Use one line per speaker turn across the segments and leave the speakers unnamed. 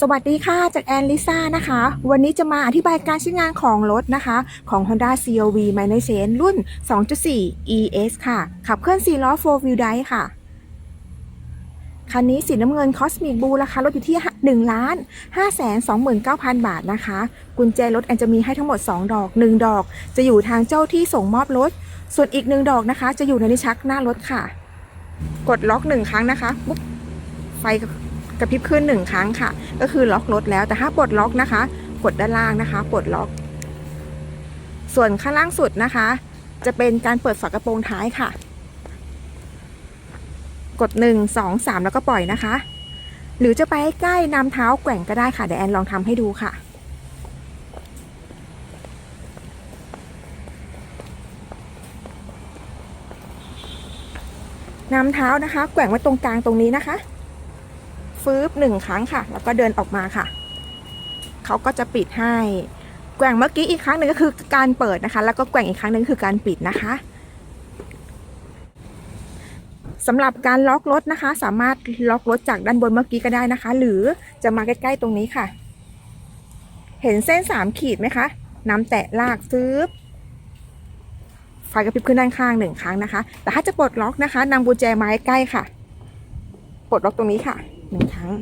สวัสดีค่ะ จากแอนลิซ่านะคะ วันนี้จะมาอธิบายการใช้งานของรถนะคะ ของ Honda CRV m i n i s e n รุ่น 2.4 ES ค่ะ ขับเคลื่อน4ล้อ 4 wheel drive ค่ะ คันนี้สีน้ำเงิน Cosmic Blue ราคารถอยู่ที่1ล้าน5 2 9 0 0 0 บาทนะคะ กุญแจรถแอนจะมีให้ทั้งหมด 2 ดอก 1 ดอก จะอยู่ทางเจ้าที่ส่งมอบรถ ส่วนอีก 1 ดอกนะคะ จะอยู่ในนิ้วชักหน้ารถค่ะ กดล็อก 1 ครั้งนะคะปุ๊บไฟ กระพริบขึ้น1ครั้งค่ะ ก็คือล็อกรถแล้วแต่ถ้าปลดล็อกนะคะ กดด้านล่างนะคะปลดล็อก ส่วนข้างล่างสุดนะคะ จะเป็นการเปิดฝากระโปรงท้ายค่ะ กด 1 2 3 แล้วก็ปล่อยนะคะ หรือจะไปใกล้นำเท้าแกว่งก็ได้ค่ะเดี๋ยวแอนลองทำให้ดูค่ะนำเท้านะคะ แกว่งไว้ตรงกลางตรงนี้นะคะ ฟืบหนึ่งครั้งค่ะ แล้วก็เดินออกมาค่ะ เขาก็จะปิดให้ แกว่งเมื่อกี้อีกครั้งหนึ่งก็คือการเปิดนะคะ แล้วก็แกว่งอีกครั้งหนึ่งคือการปิดนะคะสำหรับการล็อกรถนะคะ สามารถล็อกรถจากด้านบนเมื่อกี้ก็ได้นะคะ หรือจะมาใกล้ๆตรงนี้ค่ะ เห็นเส้นสามขีดไหมคะน้ำแตะลากฟืบไฟกระพริบขึ้นด้านข้างหนึ่งครั้งนะคะ แต่ถ้าจะปลดล็อกนะคะนำกุญแจมาใกล้ค่ะ ปลดล็อกตรงนี้ค่ะ หนึ่งครั้ง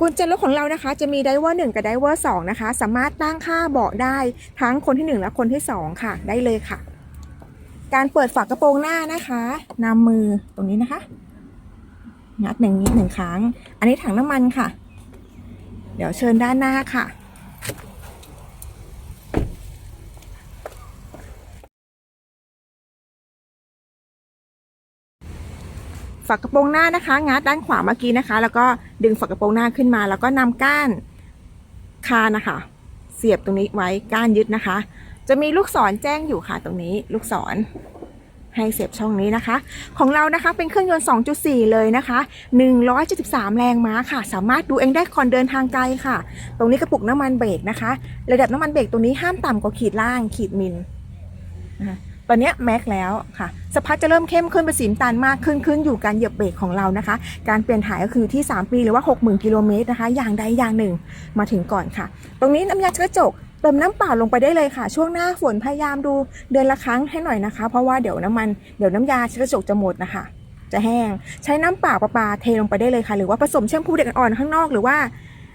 กุญแจรถของเรานะคะ จะมีไดเวอร์หนึ่งกับไดเวอร์สองนะคะ สามารถตั้งค่าเบาะได้ทั้งคนที่หนึ่งและคนที่สองค่ะ ได้เลยค่ะ การเปิดฝากระโปรงหน้านะคะนำมือตรงนี้นะคะงัดหนึ่งนิดหนึ่งครั้ง อันนี้ถังน้ำมันค่ะ เดี๋ยวเชิญด้านหน้าค่ะ ฝากระโปรงหน้านะคะ งัดด้านขวาเมื่อกี้นะคะ แล้วก็ดึงฝากระโปรงหน้าขึ้นมา แล้วก็นำก้านคานนะคะ เสียบตรงนี้ไว้ก้านยึดนะคะ จะมีลูกศรแจ้งอยู่ค่ะตรงนี้ ลูกศรให้เสียบช่องนี้นะคะ ของเรานะคะเป็นเครื่องยนต์ 2.4 เลยนะคะ173 แรงม้าค่ะ สามารถดูเองได้ก่อนเดินทางไกลค่ะ ตรงนี้กระปุกน้ำมันเบรกนะคะ ระดับน้ำมันเบรกตรงนี้ห้ามต่ำกว่าขีดล่างขีดมิลนะคะ ตอนนี้แม็กแล้วค่ะสภาพจะเริ่มเข้มขึ้นป็นสีน้ำตาลมากขึ้นขึ้นอยู่การเหยียบเบรกของเรานะคะ การเปลี่ยนถ่ายก็คือที่ 3 ปีหรือว่า 60,000กิโลเมตรนะคะ อย่างใดอย่างหนึ่งมาถึงก่อนค่ะ ตรงนี้น้ำยาเชื้อจกเติมน้ำเปล่าลงไปได้เลยค่ะ ช่วงหน้าฝนพยายามดูเดือนละครั้งให้หน่อยนะคะ เพราะว่าเดี๋ยวน้ำมันเดี๋ยวน้ำยาเชื้อจกจะหมดนะคะ จะแห้งใช้น้ำเปล่าประปาเทลงไปได้เลยค่ะ หรือว่าผสมแชมพูเด็กอ่อนข้างนอกหรือว่า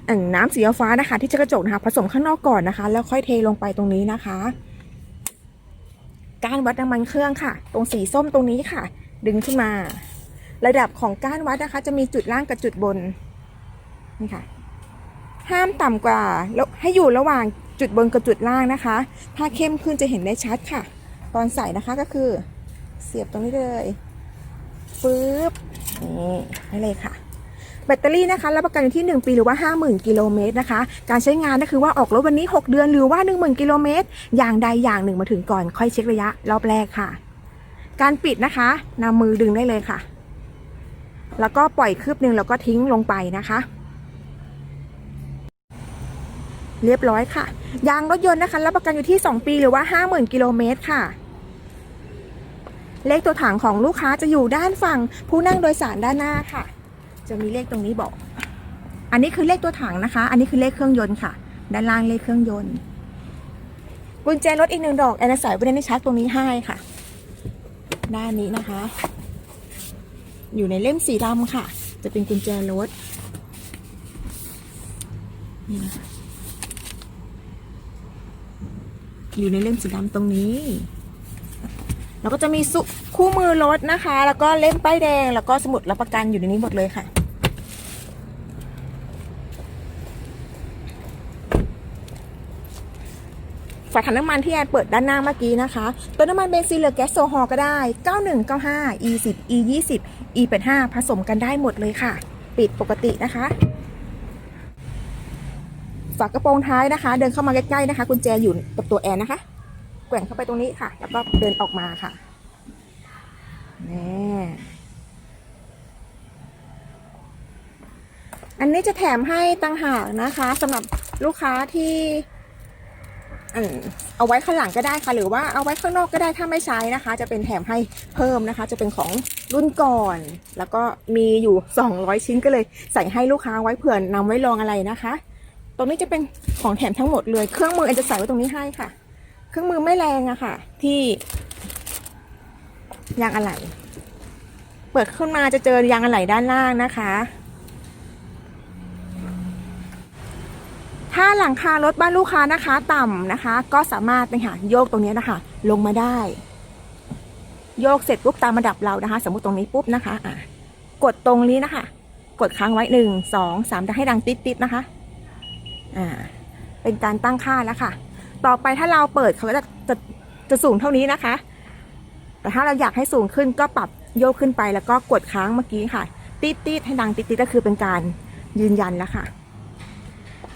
อ่าน้ำสีฟ้านะคะ ที่จะกระจกนะคะผสมข้างนอกก่อนนะคะ แล้วค่อยเทลงไปตรงนี้นะคะ ก้านวัดน้ำมันเครื่องค่ะ ตรงสีส้มตรงนี้ค่ะ ดึงขึ้นมา ระดับของก้านวัดนะคะ จะมีจุดล่างกับจุดบนนี่ค่ะ ห้ามต่ำกว่าแล้วให้อยู่ระหว่างจุดบนกับจุดล่างนะคะ ถ้าเข้มขึ้นจะเห็นได้ชัดค่ะ ตอนใส่นะคะก็คือ เสียบตรงนี้เลยฟืบนี่นี่เลยค่ะ แบตเตอรี่นะคะรับประกันอยู่ที่ 1 ปีหรือว่า 50,000 กิโลเมตรนะคะ การใช้งานก็คือว่าออกรถวันนี้ 6 เดือนหรือว่า 10,000 กิโลเมตร อย่างใดอย่างหนึ่งมาถึงก่อนค่อยเช็คระยะรอบแรกค่ะ การปิดนะคะนำมือดึงได้เลยค่ะ แล้วก็ปล่อยคืบหนึ่งแล้วก็ทิ้งลงไปนะคะเรียบร้อยค่ะ ยางรถยนต์นะคะรับประกันอยู่ที่ 2 ปีหรือว่า 50,000 กิโลเมตรค่ะ เลขตัวถังของลูกค้าจะอยู่ด้านฝั่งผู้นั่งโดยสารด้านหน้าค่ะ จะมีเลขตรงนี้บอก อันนี้คือเลขตัวถังนะคะ อันนี้คือเลขเครื่องยนต์ค่ะ ด้านล่างเลขเครื่องยนต์ กุญแจรถอีกหนึ่งดอกแอนนาใส่ไว้ในชักตรงนี้ให้ค่ะ ด้านนี้นะคะ อยู่ในเล่มสีดำค่ะ จะเป็นกุญแจรถนี่นะคะอยู่ในเล่มสีดำตรงนี้ แล้วก็จะมีสุคู่มือรถนะคะ แล้วก็เล่มป้ายแดง แล้วก็สมุดรับประกันอยู่ในนี้หมดเลยค่ะ ฝาถังน้ำมันที่แอนเปิดด้านหน้าเมื่อกี้นะคะ ตัวน้ำมันเบนซินหรือแก๊สโซฮอลก็ได้ 9195 E10 E20 E85 ผสมกันได้หมดเลยค่ะ ปิดปกตินะคะฝากระโปรงท้ายนะคะ เดินเข้ามาใกล้ๆนะคะกุญแจอยู่กับตัวแอนนะคะ แกว่งเข้าไปตรงนี้ค่ะ แล้วก็เดินออกมาค่ะนี่อันนี้จะแถมให้ตั้งหากนะคะสำหรับลูกค้าที่ เอาไว้ข้างหลังก็ได้ค่ะ หรือว่าเอาไว้ข้างนอกก็ได้ถ้าไม่ใช้นะคะ จะเป็นแถมให้เพิ่มนะคะ จะเป็นของรุ่นก่อน แล้วก็มีอยู่ 200 ชิ้นก็เลยใส่ให้ลูกค้าไว้เผื่อนำไว้ลองอะไรนะคะ ตรงนี้จะเป็นของแถมทั้งหมดเลยเครื่องมือแอนจะใส่ไว้ตรงนี้ให้ค่ะ เครื่องมือไม่แรงอะค่ะ ที่ยางอะไหล่เปิดขึ้นมาจะเจอยางอะไหล่ด้านล่างนะคะ ถ้าหลังคารถบ้านลูกค้านะคะ ต่ำนะคะ ก็สามารถนะคะโยกตรงนี้นะคะ ลงมาได้ โยกเสร็จปุ๊บตามระดับเรานะคะ สมมติตรงนี้ปุ๊บนะคะอะกดตรงนี้นะคะ กดค้างไว้หนึ่งสองสามจะให้ดังติดติดนะคะอ่าเป็นการตั้งค่าแล้วค่ะ ต่อไปถ้าเราเปิดเขาก็จะจะจะสูงเท่านี้นะคะ แต่ถ้าเราอยากให้สูงขึ้นก็ปรับโยกขึ้นไปแล้วก็กดค้างเมื่อกี้ค่ะ ติดติดให้ดังติดติดก็คือเป็นการยืนยันแล้วค่ะ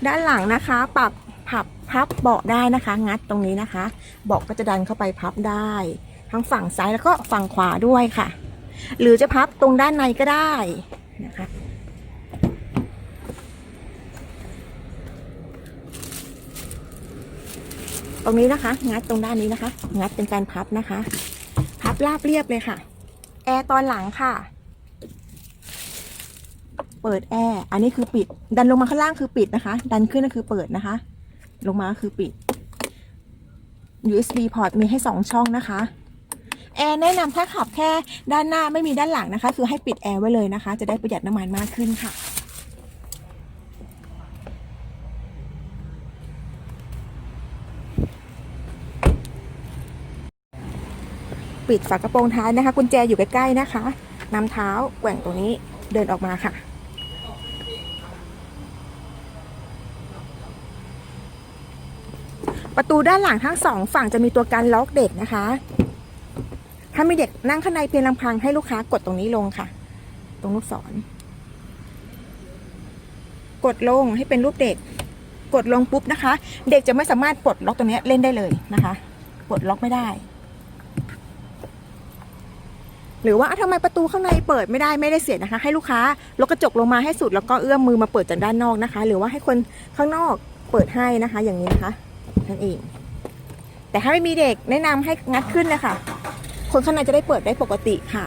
ด้านหลังนะคะ ปรับพับพับเบาะได้นะคะ งัดตรงนี้นะคะ เบาะก็จะดันเข้าไปพับได้ ทั้งฝั่งซ้ายแล้วก็ฝั่งขวาด้วยค่ะ หรือจะพับตรงด้านในก็ได้นะคะตรงนี้นะคะ งัดตรงด้านนี้นะคะ งัดเป็นการพับนะคะ พับราบเรียบเลยค่ะ แอร์ตอนหลังค่ะ เปิดแอร์อันนี้คือปิด ดันลงมาข้างล่างคือปิดนะคะ ดันขึ้นก็คือเปิดนะคะ ลงมาคือปิด USB port มีให้สองช่องนะคะแอร์แนะนำถ้าขับแค่ด้านหน้าไม่มีด้านหลังนะคะ คือให้ปิดแอร์ไว้เลยนะคะ จะได้ประหยัดน้ำมันมากขึ้นค่ะ ปิดฝากระโปรงท้ายนะคะ กุญแจอยู่ใกล้ๆนะคะนำเท้าแกว่งตรงนี้เดินออกมาค่ะ ประตูด้านหลังทั้งสองฝั่งจะมีตัวการล็อกเด็กนะคะ ถ้ามีเด็กนั่งข้างในเพียงลำพังให้ลูกค้ากดตรงนี้ลงค่ะ ตรงลูกศร กดลงให้เป็นรูปเด็ก กดลงปุ๊บนะคะ เด็กจะไม่สามารถปลดล็อกตรงนี้เล่นได้เลยนะคะปลดล็อกไม่ได้ หรือว่าอ้าวทำไมประตูข้างในเปิดไม่ได้ไม่ได้เสียนะคะ ให้ลูกค้ายกกระจกลงมาให้สุดแล้วก็เอื้อมมือมาเปิดจากด้านนอกนะคะ หรือว่าให้คนข้างนอกเปิดให้นะคะ อย่างนี้นะคะ นั่นเอง แต่ถ้าไม่มีเด็กแนะนำให้งัดขึ้นเลยค่ะ คนข้างในจะได้เปิดได้ปกติค่ะ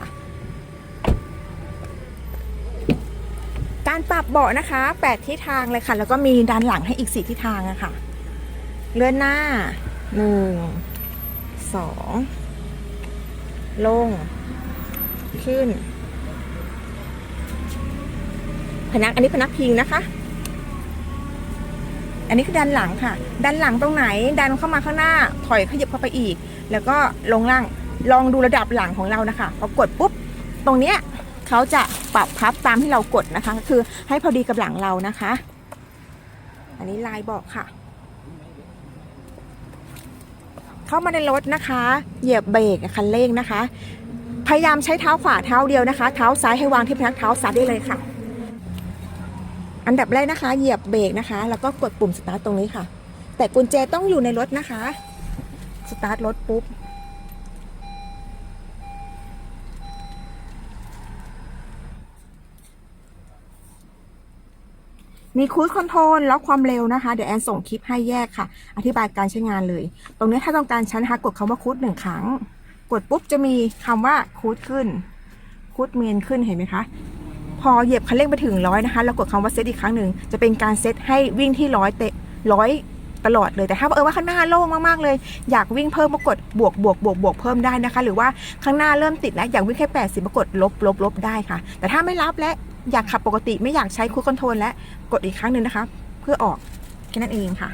การปรับเบาะนะคะ8ทิศทางเลยค่ะ แล้วก็มีด้านหลังให้อีก4ทิศทางอะค่ะ เลื่อนหน้า 1 2 ลง ขึ้น พนักอันนี้พนักพิงนะคะ อันนี้คือดันหลังค่ะ ดันหลังตรงไหน ดันเข้ามาข้างหน้า ถอยขยับเข้าไปอีก แล้วก็ลงล่าง ลองดูระดับหลังของเรานะคะ พอกดปุ๊บ ตรงเนี้ยเขาจะปรับพับตามที่เรากดนะคะ ก็คือให้พอดีกับหลังเรานะคะ อันนี้ลายบอกค่ะ เข้ามาในรถนะคะ เหยียบเบรกคันเร่งนะคะ พยายามใช้เท้าขวาเท้าเดียวนะคะ เท้าซ้ายให้วางที่พนักเท้าซ้ายได้เลยค่ะ อันดับแรกนะคะ เหยียบเบรกนะคะ แล้วก็กดปุ่มสตาร์ทตรงนี้ค่ะ แต่กุญแจต้องอยู่ในรถนะคะ สตาร์ทรถปุ๊บ มีคู e คอนโทรลล็อกความเร็วนะคะ เดี๋ยวแอนส่งคลิปให้แยกค่ะ อธิบายการใช้งานเลย ตรงนี้ถ้าต้องการชั้นนะคะกดคำว่าคูดหนึ่งครั้ง กดปุ๊บจะมีคำว่าคูดขึ้นคูดเมนขึ้นเห็นไหมคะ พอเหยียบคันเร่งไปถึงร้อยนะคะแล้วกดคำว่าเซตอีกครั้งหนึ่งจะเป็นการเซตให้วิ่งที่ร้อยเตะร้อยตลอดเลยแต่ถ้าเออว่าข้างหน้าโล่งมากๆเลย อยากวิ่งเพิ่มก็กดบวกบวกบวกบวกเพิ่มได้นะคะ หรือว่าข้างหน้าเริ่มติดแล้วอยากวิ่งแค่แปดสิบกดลบลบลบได้ค่ะ แต่ถ้าไม่รับและอยากขับปกติไม่อยากใช้คูดคอนโทรลและกดอีกครั้งหนึ่งนะคะ เพื่อออกแค่นั้นเองค่ะ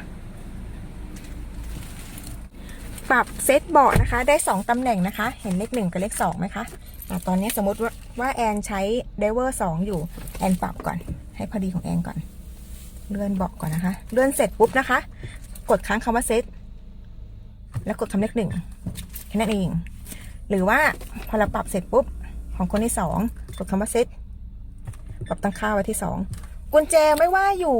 ปรับเซตเบาะนะคะ ได้ 2ตำแหน่งนะคะ เห็นเลขหนึ่งกับเลขสองไหมคะ อะตอนนี้สมมติว่าว่าแอนใช้เดเวอร์สองอยู่ แอนปรับก่อน ให้พอดีของแอนก่อน เลื่อนเบาะก่อนนะคะ เลื่อนเสร็จปุ๊บนะคะ กดค้างคำว่าเซตแล้วกดคำเลขหนึ่งแค่นั้นเอง หรือว่าพอเราปรับเสร็จปุ๊บของคนที่สองกดคำว่าเซตปรับตั้งค่าไว้ที่สองกุญแจไม่ว่าอยู่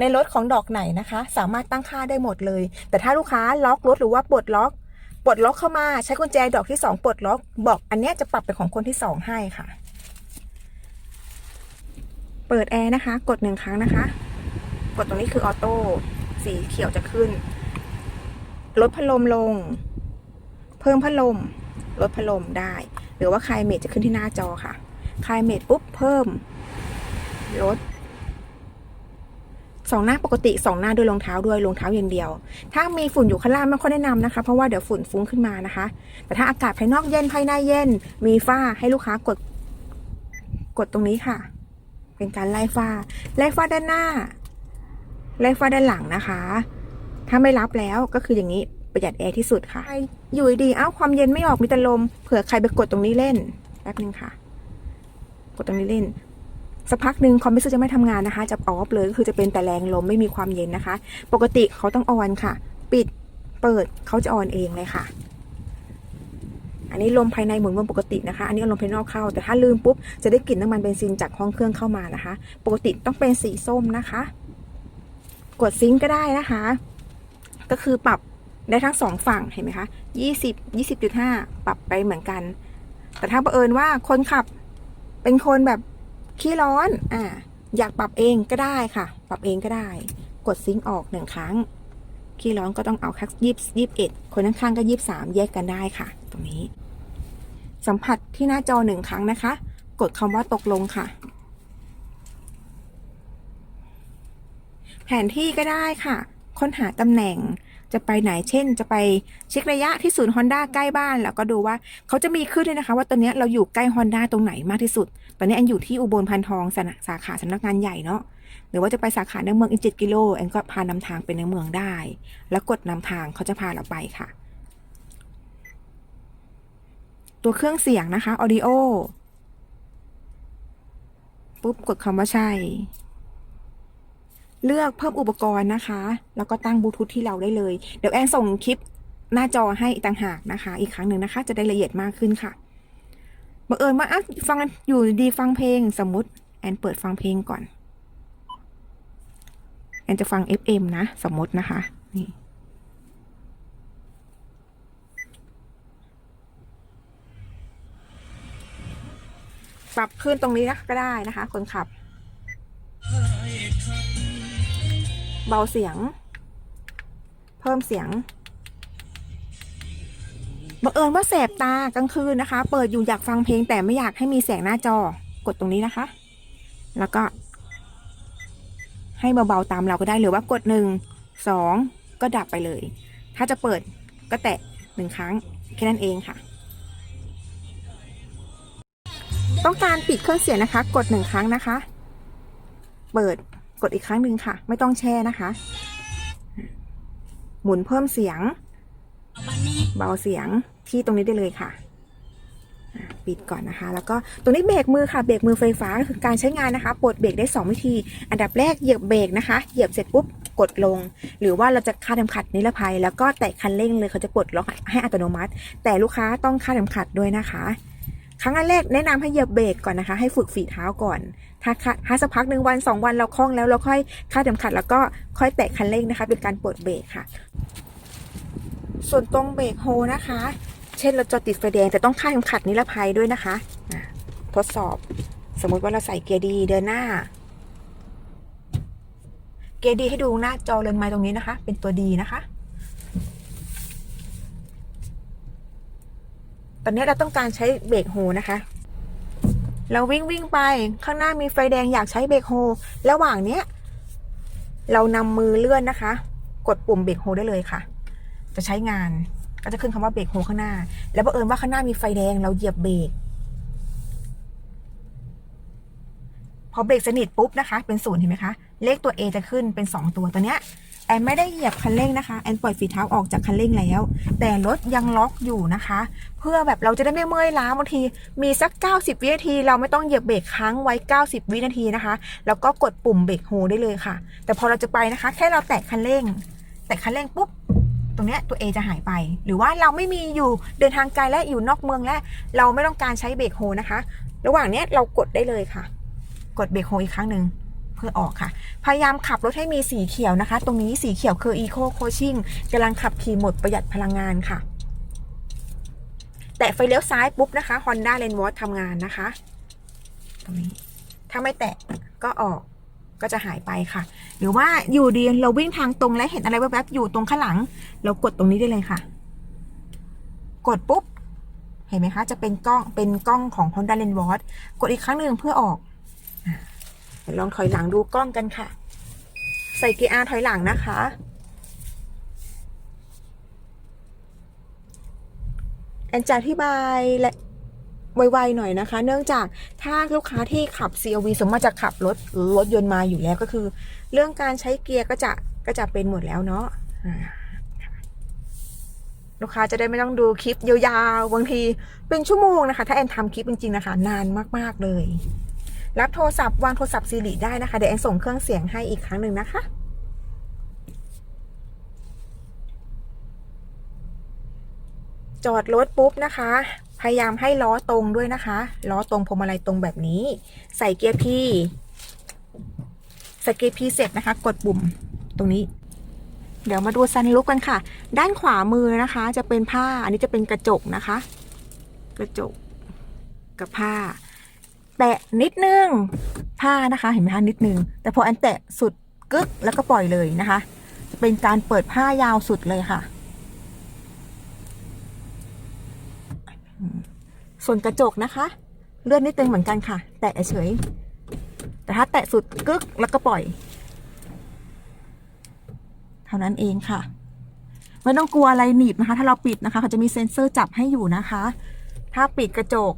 ในรถของดอกไหนนะคะ สามารถตั้งค่าได้หมดเลย แต่ถ้าลูกค้าล็อกรถหรือว่าปลดล็อก ปลดล็อกเข้ามาใช้กุญแจดอกที่สองปลดล็อก บอกอันเนี้ยจะปรับเป็นของคนที่สองให้ค่ะ เปิดแอร์นะคะ กดหนึ่งครั้งนะคะ กดตรงนี้คือออโต้สีเขียวจะขึ้น ลดพัดลมลง เพิ่มพัดลม ลดพัดลมได้ หรือว่าคลายเมดจะขึ้นที่หน้าจอค่ะคลายเมดปุ๊บเพิ่มลด สองหน้าปกติสองหน้าด้วยรองเท้าด้วยรองเท้าอย่างเดียว ถ้ามีฝุ่นอยู่ข้างล่างไม่ค่อยแนะนำนะคะ เพราะว่าเดี๋ยวฝุ่นฟุ้งขึ้นมานะคะ แต่ถ้าอากาศภายนอกเย็นภายในเย็น มีฝ้าให้ลูกค้ากด กดตรงนี้ค่ะ เป็นการไล่ฝ้า ไล่ฝ้าด้านหน้า ไล่ฝ้าด้านหลังนะคะ ถ้าไม่รับแล้วก็คืออย่างนี้ประหยัดแอร์ที่สุดค่ะอยู่ดีๆเอ้าความเย็นไม่ออกมีแต่ลมเผื่อใครไปกดตรงนี้เล่นแป๊บนึงค่ะ กดตรงนี้เล่น สักพักหนึ่งคอมพิวเตอร์จะไม่ทำงานนะคะ จะออฟเลยก็คือจะเป็นแต่แรงลมไม่มีความเย็นนะคะ ปกติเขาต้องออนค่ะ ปิดเปิดเขาจะออนเองเลยค่ะ อันนี้ลมภายในหมุนวนปกตินะคะ อันนี้ลมภายนอกเข้า แต่ถ้าลืมปุ๊บจะได้กลิ่นน้ำมันเบนซินจากห้องเครื่องเข้ามานะคะ ปกติต้องเป็นสีส้มนะคะ กดซิงก์ก็ได้นะคะ ก็คือปรับได้ทั้งสองฝั่งเห็นไหมคะยี่สิบยี่สิบจุดห้าปรับไปเหมือนกัน แต่ถ้าบังเอิญว่าคนขับเป็นคนแบบ ขี้ร้อนอ่าอยากปรับเองก็ได้ค่ะ ปรับเองก็ได้ กดซิงก์ออกหนึ่งครั้ง ขี้ร้อนก็ต้องเอาแค่ยี่สิบเอ็ดคนข้างๆก็ยี่สามแยกกันได้ค่ะ ตรงนี้ สัมผัสที่หน้าจอหนึ่งครั้งนะคะ กดคำว่าตกลงค่ะ แผนที่ก็ได้ค่ะ ค้นหาตำแหน่ง จะไปไหนเช่น จะไปเช็คระยะที่ศูนย์ฮอนด้าใกล้บ้าน แล้วก็ดูว่าเขาจะมีขึ้นเลยนะคะ ว่าตอนนี้เราอยู่ใกล้ฮอนด้าตรงไหนมากที่สุด ตอนนี้แอนอยู่ที่อุบลพันทองสาสาขาสำนักงานใหญ่เนาะหรือว่าจะไปสาขาในเมืองอีกเจ็ดกิโลแอนก็พานำทางไปในเมืองได้ แล้วกดนำทางเขาจะพาเราไปค่ะ ตัวเครื่องเสียงนะคะ audio ปุ๊บกดคำว่าใช่ เลือกเพิ่มอุปกรณ์นะคะ แล้วก็ตั้งบลูทูธที่เราได้เลย เดี๋ยวแอนส่งคลิปหน้าจอให้ต่างหากนะคะ อีกครั้งหนึ่งนะคะ จะได้ละเอียดมากขึ้นค่ะบังเอิญว่าอะฟังอยู่ดีฟังเพลงสมมติแอนเปิดฟังเพลงก่อน แอนจะฟัง FM นะสมมตินะคะนี่ปรับขึ้นตรงนี้นะก็ได้นะคะ คนขับ เบาเสียง เพิ่มเสียงบังเอิญว่าแสบตากลางคืนนะคะ เปิดอยู่อยากฟังเพลงแต่ไม่อยากให้มีแสงหน้าจอกดตรงนี้นะคะ แล้วก็ ให้เบาๆตามเราก็ได้หรือว่ากดหนึ่งสองก็ดับไปเลย ถ้าจะเปิดก็แตะหนึ่งครั้งแค่นั้นเองค่ะ ต้องการปิดเครื่องเสียงนะคะ กดหนึ่งครั้งนะคะ เปิด ดอีกครั้งหนึ่งค่ะ ไม่ต้องแช่นะคะ หมุนเพิ่มเสียง เบาเสียงที่ตรงนี้ได้เลยค่ะปิดก่อนนะคะ แล้วก็ตรงนี้เบรกมือค่ะ เบรกมือไฟฟ้าก็คือการใช้งานนะคะ ปลดเบรกได้ 2 วิธี อันดับแรกเหยียบเบรกนะคะ เหยียบเสร็จปุ๊บกดลง หรือว่าเราจะคาดเข็มขัดนิรภัย แล้วก็แตะคันเร่งเลยเขาจะปลดล็อกให้อัตโนมัติ แต่ลูกค้าต้องคาดเข็มขัดด้วยนะคะ ครั้งแรกแนะนำให้เหยียบเบรกก่อนนะคะ ให้ฝึกฝีเท้าก่อน ถ้าคาถ้าสักพักหนึ่งวันสองวันเราคล่องแล้วเราค่อยคาดเข็มขัด แล้วก็ค่อยแตะคันเร่งนะคะ เป็นการปลดเบรกค่ะ ส่วนตรงเบรกโฮนะคะ เช่นเราจอติดไฟแดงแต่ต้องคาดเข็มขัดนิรภัยด้วยนะคะอะทดสอบ สมมุติว่าเราใส่เกียร์ดีเดินหน้า เกียร์ดีให้ดูหน้าจอเรือนไม้ตรงนี้นะคะ เป็นตัวดีนะคะ ตอนนี้เราต้องการใช้เบรกโฮนะคะ เราวิ่งวิ่งไปข้างหน้ามีไฟแดงอยากใช้เบรกโฮระหว่างเนี้ยเรานำมือเลื่อนนะคะ กดปุ่มเบรกโฮได้เลยค่ะ จะใช้งานก็จะขึ้นคำว่าเบรกโฮข้างหน้า แล้วบังเอิญว่าข้างหน้ามีไฟแดงเราเหยียบเบรกพอเบรกสนิทปุ๊บนะคะ เป็นศูนย์เห็นไหมคะ เลขตัว A จะขึ้นเป็น 2 ตัวตัวเนี้ย แอนไม่ได้เหยียบคันเร่งนะคะแอนปล่อยฝีเท้าออกจากคันเร่งแล้ว แต่รถยังล็อกอยู่นะคะ เพื่อแบบเราจะได้ไม่เมื่อยล้าบางที มีสัก 90 วินาที เราไม่ต้องเหยียบเบรกค้างไว้ 90 วินาทีนะคะ แล้วก็กดปุ่มเบรกโฮได้เลยค่ะ แต่พอเราจะไปนะคะ แค่เราแตะคันเร่ง แตะคันเร่งปุ๊บตรงเนี้ยตัว A จะหายไป หรือว่าเราไม่มีอยู่เดินทางไกลและอยู่นอกเมืองและ เราไม่ต้องการใช้เบรกโฮนะคะ ระหว่างเนี้ยเรากดได้เลยค่ะ กดเบรกโฮอีกครั้งหนึ่ง พื่อออกค่ะ พยายามขับรถให้มีสีเขียวนะคะ ตรงนี้สีเขียวคือ Eco Coaching กำลังขับขี่หมดประหยัดพลังงานค่ะ แตะไฟเลี้ยวซ้ายปุ๊บนะคะ Honda l a n w a t ทำงานนะคะ ตรงนี้ ถ้าไม่แตะก็ออกก็จะหายไปค่ะ หรือว่าอยู่ดีเราวิ่งทางตรงและเห็นอะไรแวบๆอยู่ตรงข้างหลัง เรากดตรงนี้ได้เลยค่ะ กดปุ๊บ เห็นไหมคะ จะเป็นกล้องเป็นกล้องของ Honda l e n s w a t กดอีกครั้งหนึ่งเพื่อออก ลองถอยหลังดูกล้องกันค่ะ ใส่เกียร์ถอยหลังนะคะ แอนจะอธิบายและไวๆหน่อยนะคะ เนื่องจากถ้าลูกค้าที่ขับ CRV สมมติจะขับรถรถยนต์มาอยู่แล้วก็คือ เรื่องการใช้เกียร์ก็จะก็จะเป็นหมดแล้วเนาะลูกค้าจะได้ไม่ต้องดูคลิปยาวๆบางทีเป็นชั่วโมงนะคะ ถ้าแอนทำคลิปจริงๆนะคะ นานมากๆเลย รับโทรศัพท์วางโทรศัพท์ซีรีได้นะคะ เดี๋ยวแอนส่งเครื่องเสียงให้อีกครั้งหนึ่งนะคะ จอดรถปุ๊บนะคะ พยายามให้ล้อตรงด้วยนะคะ ล้อตรงพวงมาลัยตรงแบบนี้ ใส่เกียร์พีใส่เกียร์พีเสร็จนะคะ กดปุ่มตรงนี้ เดี๋ยวมาดูซันลุกกันค่ะ ด้านขวามือนะคะ จะเป็นผ้า อันนี้จะเป็นกระจกนะคะ กระจกกับผ้า แตะนิดนึงผ้านะคะ เห็นไหมคะนิดนึง แต่พออันแตะสุดกึกแล้วก็ปล่อยเลยนะคะ จะเป็นการเปิดผ้ายาวสุดเลยค่ะ ส่วนกระจกนะคะ เลื่อนนิดนึงเหมือนกันค่ะ แตะเฉย แต่ถ้าแตะสุดกึกแล้วก็ปล่อย เท่านั้นเองค่ะไม่ต้องกลัวอะไรหนีบนะคะ ถ้าเราปิดนะคะเขาจะมีเซ็นเซอร์จับให้อยู่นะคะ ถ้าปิดกระจก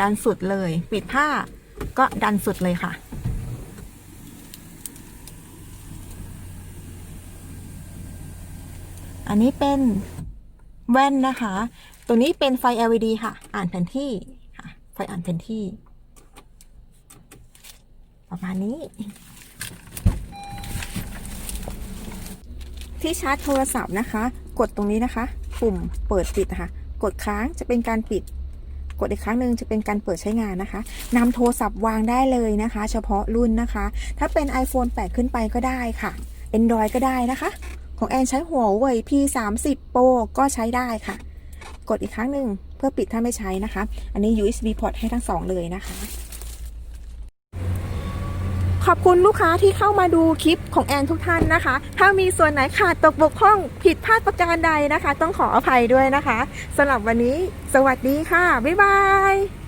ดันสุดเลย ปิดผ้าก็ดันสุดเลยค่ะ อันนี้เป็นแว่นนะคะ ตัวนี้เป็นไฟ LED ค่ะ อ่านแผนที่ค่ะ ไฟอ่านแผนที่ ประมาณนี้ ที่ชาร์จโทรศัพท์นะคะ กดตรงนี้นะคะ ปุ่มเปิดปิดนะคะกดค้างจะเป็นการปิด กดอีกครั้งหนึ่งจะเป็นการเปิดใช้งานนะคะนำโทรศัพท์วางได้เลยนะคะ เฉพาะรุ่นนะคะ ถ้าเป็น iPhone 8 ขึ้นไปก็ได้ค่ะ Android ก็ได้นะคะ ของแอนใช้หัวเว่ย P30 Pro ก็ใช้ได้ค่ะ กดอีกครั้งหนึ่งเพื่อปิดถ้าไม่ใช้นะคะ อันนี้ USB port ให้ทั้งสองเลยนะคะ ขอบคุณลูกค้าที่เข้ามาดูคลิปของแอนทุกท่านนะคะ ถ้ามีส่วนไหนขาดตกบกพร่องผิดพลาดประการใดนะคะ ต้องขออภัยด้วยนะคะสำหรับวันนี้ สวัสดีค่ะ บ๊ายบาย